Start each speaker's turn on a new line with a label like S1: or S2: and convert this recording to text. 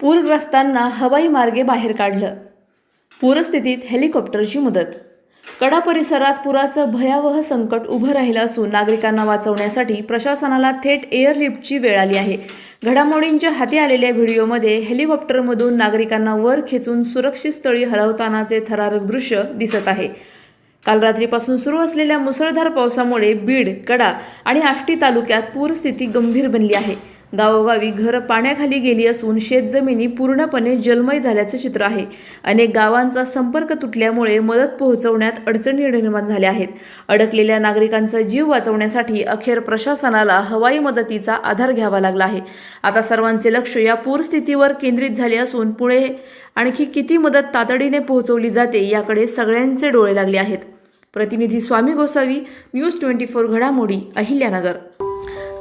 S1: पूरग्रस्तांना हवाई मार्गे बाहेर काढलं. पूरस्थितीत हेलिकॉप्टरची मदत. कडा परिसरात पुराचं भयावह संकट उभं राहिलं असून नागरिकांना वाचवण्यासाठी प्रशासनाला थेट एअरलिफ्टची वेळ आली आहे. घडामोडींच्या हाती आलेल्या व्हिडिओमध्ये हेलिकॉप्टरमधून नागरिकांना वर खेचून सुरक्षित स्थळी हलवतानाचे थरारक दृश्य दिसत आहे. काल रात्रीपासून सुरू असलेल्या मुसळधार पावसामुळे बीड कडा आणि आष्टी तालुक्यात पूरस्थिती गंभीर बनली आहे. गावोगावी घरं पाण्याखाली गेली असून शेतजमिनी पूर्णपणे जलमय झाल्याचं चित्र आहे. अनेक गावांचा संपर्क तुटल्यामुळे मदत पोहोचवण्यात अडचणी निर्माण झाल्या आहेत. अडकलेल्या नागरिकांचा जीव वाचवण्यासाठी अखेर प्रशासनाला हवाई मदतीचा आधार घ्यावा लागला आहे. आता सर्वांचे लक्ष या पूरस्थितीवर केंद्रित झाले असून पुढे आणखी किती मदत तातडीने पोहोचवली जाते याकडे सगळ्यांचे डोळे लागले आहेत. प्रतिनिधी Swami Gosavi news twenty four घडामोडी अहिल्यानगर.